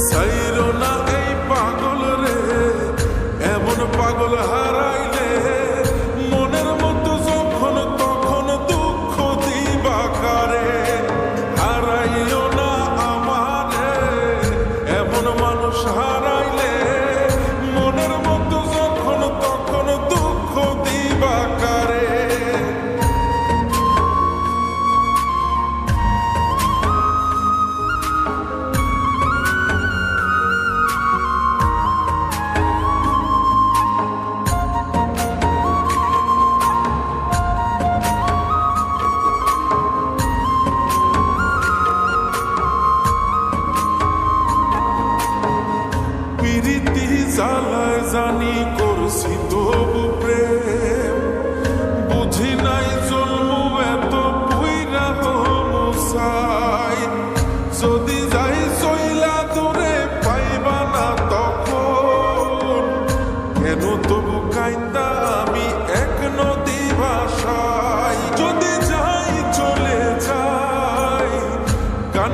Söyle জানি করছি তবু প্রেম। বুঝি নাই জন্ম এত বুইরা সাই। যদি যাই চইলা দূরে পাইবা না তখন, কেন তবু কাইন্দা আমি এক নদী ভাষায়? যদি যাই চলে যাই, গান